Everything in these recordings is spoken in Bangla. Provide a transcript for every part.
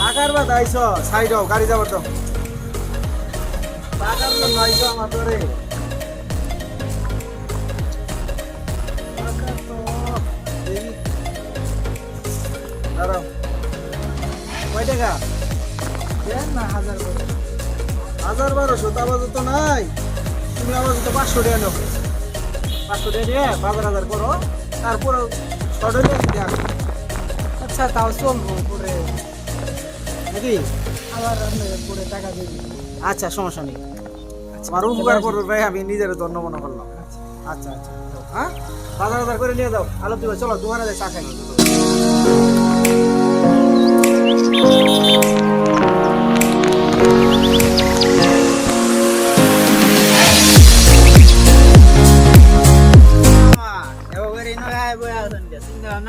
বাজার যাবার তো না, হাজার বারোশো, তা নাই। তুমি আমার তো পাঁচশো টাকা নাও। পাঁচশো টাকা দিয়ে বাজার হাজার করো। তারপরে হলে দেখ আচ্ছা তাও চলবো করে। নাকি? আবার পরে টাকা দিবি আচ্ছা সমস্যা নেই। আমার উপকার করবে ভাই আমি নিজের ধন্য মনে করলাম। আচ্ছা। আচ্ছা আচ্ছা হ্যাঁ? বাজার বাজার করে নিয়ে যাও। আলো দিবা চলো দোকানে চা খাই।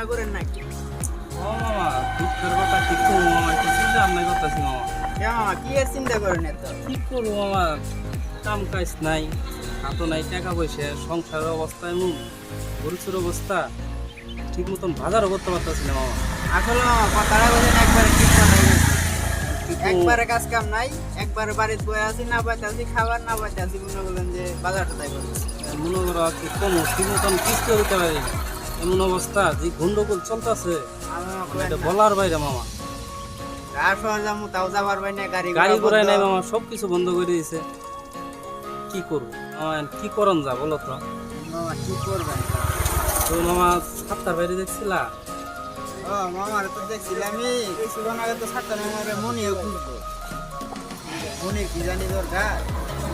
ভাবনা করেন নাকি ও মামা দুঃখের কথা ঠিক করব মামা? একটু চিন্তা করতেছি মামা। কে মামা কি এর চিন্তা করেন এত? কি করব মামা? কাম কাজ নাই হাতও নাই টাকা পয়সা সংসারের অবস্থা এমন গরিবের অবস্থা। ঠিক মতন বাজারও করতে পারতেছি না মামা। আসলে মামা কথাটা বলেন একবারে ঠিক কথা? একবারে কাজ কাম নাই একবারে বাড়িতে বয়ে আছি না পাইতে আছি খাবার না পাইতে আছি মনে বলেন যে বাজারটা তাই করব। মনে করো কি কম ঠিক মতন কিস্তি দিতে পারি। এমন অবস্থা যে গন্ডগোল চলতেছে। এটা বলার বাইরে মামা। গাড়ি গাড়ি ঘোড়া ঘোড়ায় নাই মামা সব কিছু বন্ধ করে দিয়েছে। কি করব? কি করন যা বলো তো। মামা কি করবেন? তো মামা সাতটার বাইরে দেখছিলা? ও মামার তো দেখছিলামই। কিছুক্ষণ আগে তো সাতটা মামারে মনিও খুঁজবো। মনি কি জানি দরকার?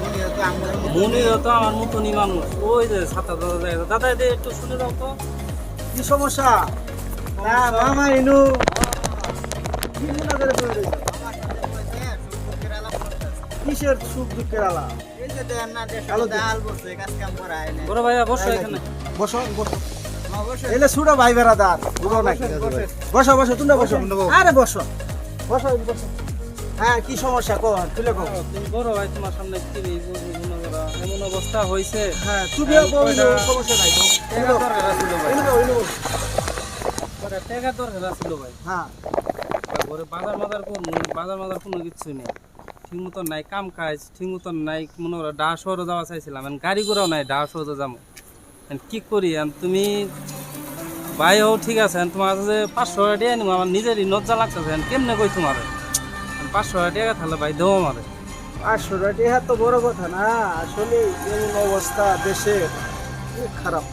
মনিও তো আমাদের মতো তো আমার মতনই মানুষ। ওই যে সাতটা দাদা দাদা একটু শুনে দাও তো। কি সমস্যা? না মামা ইনু। কিসের সুখ দুঃখের আলা বসে হয় বড় এখানে। বসো বসো। এলে ছুটো ভাই বেড়াদার বুঝো নাকি বসেন, বসো। বসো তোমরা বসো। আরে বসো। বসো বসো। হ্যাঁ কি সমস্যা? কো তুলে কো। তুমি বড় ভাই তোমার সামনে কি এমন অবস্থা হয়েছে। হ্যাঁ তুমি সমস্যা নাই টাকা দরকার ছিল ভাই। হ্যাঁ। তারপরে বাজার মাজার কোনো বাজার মাজার কোনো কিছু নেই। ঠিক মতন নাই কাম কাজ ঠিক মতন নাই মনে করো ডা শহরে যাওয়া চাইছিলাম গাড়ি ঘোড়াও নাই ডা শহরে যাব। কি করি তুমি ভাই হও ঠিক আছে তোমার কাছে পাঁচশো টাকা দিয়ে নিবো আমার নিজেরই লজ্জা লাগতেছে কেমনে কই তোমার? পাঁচশো টাকা তাহলে ভাই দেবো আমারে। পাঁচশো টাকা হ্যাঁ তো বড় কথা না। আসলে এমন অবস্থা দেশের খুব খারাপ।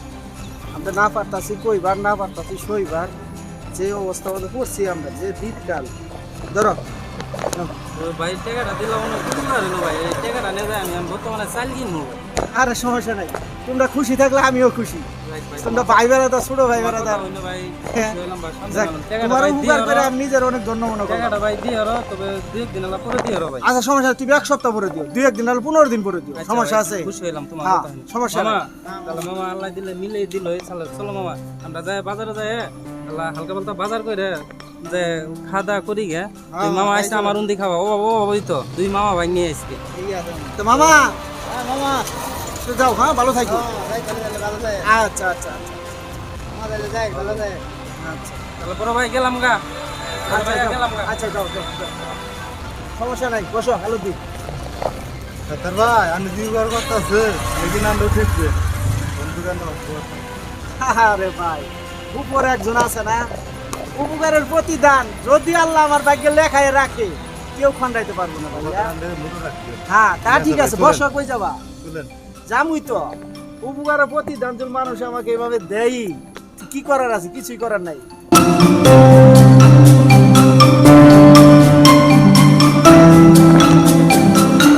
আমরা না পারতাছি কইবার, না পারতাছি সইবার যে অবস্থা মধ্যে পড়ছি আমরা, যে দিনকাল। ধরো ভাই টাকাটা দিলাম অনেক খুশি পারি ভাই। এই টাকাটা নিয়ে যায় আমি আমি বর্তমানে চাল কিনবো। আরে সমস্যা নাই। তোমরা খুশি থাকলে আমিও খুশি। তোমরা ভাই বেড়াদা ছোট ভাই বেড়াদা হ্যাঁ। হইলাম ভাই। টাকাটা তোমার উপকার করে আমি নিজের অনেক ধন্য মনে করলাম। টাকাটা ভাই দিয়ে রো, তবে দুই একদিন হলে পরে দিয়ে রো ভাই। আচ্ছা সমস্যা তুমি এক সপ্তাহ পরে দিও। দুই একদিন হলে পনেরো দিন পরে দিও। আচ্ছা সমস্যা আছে? খুশি হইলাম তোমার হ্যাঁ, কথা সমস্যা। তাহলে মামা আল্লাহ দিলে মিলে দিল চলো মামা। আমরা যাই বাজারে যাই আল্লাহ হালকা পাল্টা বাজার করে। যে দাওয়া করি গে তুই মামা আসছে আমার উন্দি খাওয়া ও বাবা ও ওই তো দুই মামা ভাই নিয়ে ঠিক তো মামা! হ্যাঁ মামা। তো যাও হ্যাঁ ভালো থাকো। হ্যাঁ, আচ্ছা আচ্ছা আচ্ছা। তাহলে আচ্ছা। তাহলে বড় ভাই গেলাম গা। আচ্ছা যাও। আচ্ছা যাও যাও। সমস্যা নাই বসো হ্যালো দি ডাক্তার ভাই আমি জিজ্ঞাসা করতেছে একদিন আমরা ঠিকছে বন্ধু কেন আরে ভাই উপরে একজন আছে না? উপকারের প্রতিদান যদি আল্লাহ আমার ভাগ্যে লেখায় রাখে কেউ খন্ডাইতে পারব না ভাইয়া। হ্যাঁ তা ঠিক আছে বসো কই যাবা? জামুই তো। উপকারের প্রতিদান যদি মানুষ আমাকে এভাবে দেয় কি করার আছে? কিছুই করার নাই।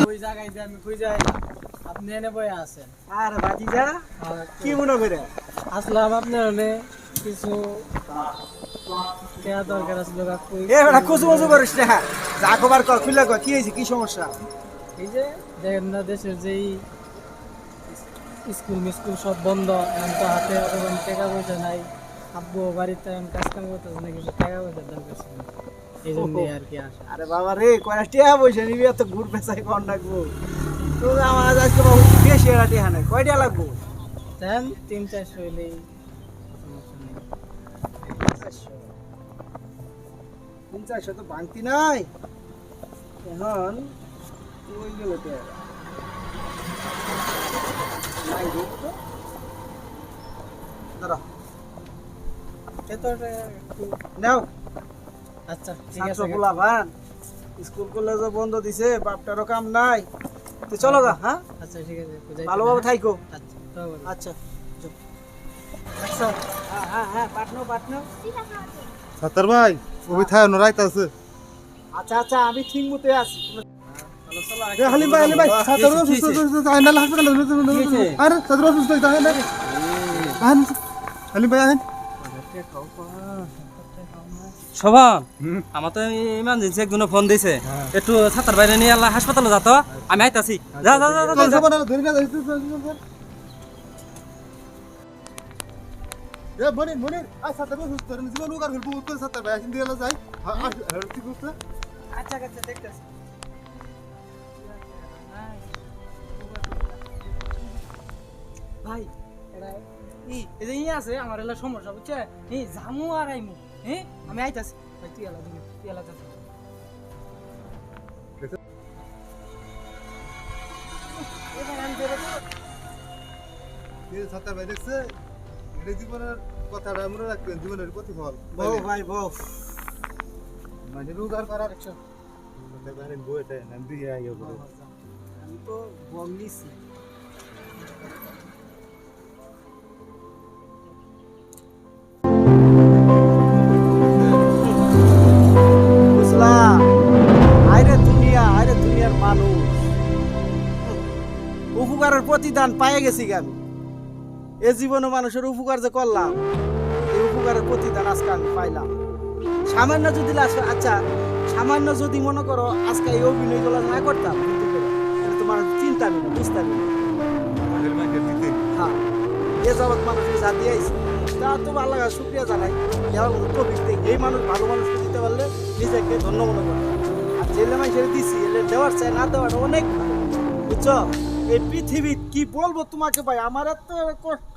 ওই জায়গায় কই যাই আপনি এনে বয়ে আছেন। আর ভাতিজা আর কি মনে করে? আসলাম আপনার হলে কিছু টাকা দরকার আছিল এ বেটা কচু মজু করিস না যা খবর কর খুলে কর কি হয়েছে কি সমস্যা? এই যে দেখেন না দেশের যেই স্কুল মিস্কুল সব বন্ধ এখন তো হাতে এখন টাকা পয়সা নাই। আব্বু বাড়িতে এখন কাজ কাম করতেছে না কিছু টাকা পয়সার দরকার ছিল। এই জন্যই আর কি আসা। আরে বাবা রে কয়টা টিয়া পয়সা নিবি এত ঘুর পেঁচাই কর রাখব তুমি আমার আজ আজকে বাবু বেশি টিয়া নাই কয়টা লাগবো? দেন তিন চারশো হইলেই তিন চারশো তো ভাঙতি নাই। এখন ওই গেল নাও। আচ্ছা ঠিক আছে। স্কুল বন্ধ দিছে বাপটারও কাম নাই। তো চলো গা হ্যাঁ? আচ্ছা ঠিক আছে। ভালোভাবে। থাইকো। আচ্ছা আচ্ছা আচ্ছা হ্যাঁ হ্যাঁ হ্যাঁ পাটনো পাটনো সাতার ভাই ওই থায় না রাইতে আছে। আচ্ছা আচ্ছা আমি ঠিক মতো আছি। চলো, চলো, এ হালিম ভাই হালিম ভাই সাতার কি অসুস্থ হয়েছে? অসুস্থ আইন না হাসপাতাল আরে সাতার অসুস্থ আইন আইন। হালিম ভাই আইন। শোভন আমার তো ইমার্জেন্সি একজনে ফোন দিছে। একটু ছাতার বাইরে নিয়ে আল্লাহ হাসপাতালে যা তো আমি আইতাছি। যা যা যা, যা, যা, যা। ধরে না এ বনিন বনিন আই সাতার অসুস্থ জীবন উগার গল্প উত্তর ভাই আসিন দিয়ে যাই। আর কি আচ্ছা আচ্ছা দেখতেছি। ভাই এটা ই এই যে আছে আমার এলা সমস্যা বুঝছে? এই জামু আর আইমু হ্যাঁ আমি আইতাছি। ভাই তুই এলা দিবি তুই এলা যাস সাতার ভাই দেখছে? এটা জীবনের কথাটা মনে রাখবেন জীবনের প্রতিফল। বউ ভাই বউ। মানে রোগার করার বইটা নাম দিয়ে আগে আমি তো বম আইরে দুনিয়া আইরে দুনিয়ার মানুষ। উপকারের প্রতিদান পায়ে গেছি আমি? এ জীবনে মানুষের উপকার যে করলাম এই উপকারের প্রতিদান আজকে আমি পাইলাম। সামান্য যদি আচ্ছা সামান্য যদি মনে করো আজকে এই অভিনয়গুলো না করতাম কিন্তু তোমার চিন্তা নেই বুঝতে নেই হ্যাঁ এ জগৎ মানুষের যা দিয়েছে তা তো ভালো লাগা শুক্রিয়া জানাই। এবার মতো তফিক দেখ এই মানুষ ভালো মানুষকে দিতে পারলে নিজেকে ধন্য মনে করে। আর জেলে মানুষের দিছি এলে দেওয়ার চাই না দেওয়ার অনেক বুঝছ? এই পৃথিবী কি বলব তোমাকে ভাই? আমার এত কষ্ট।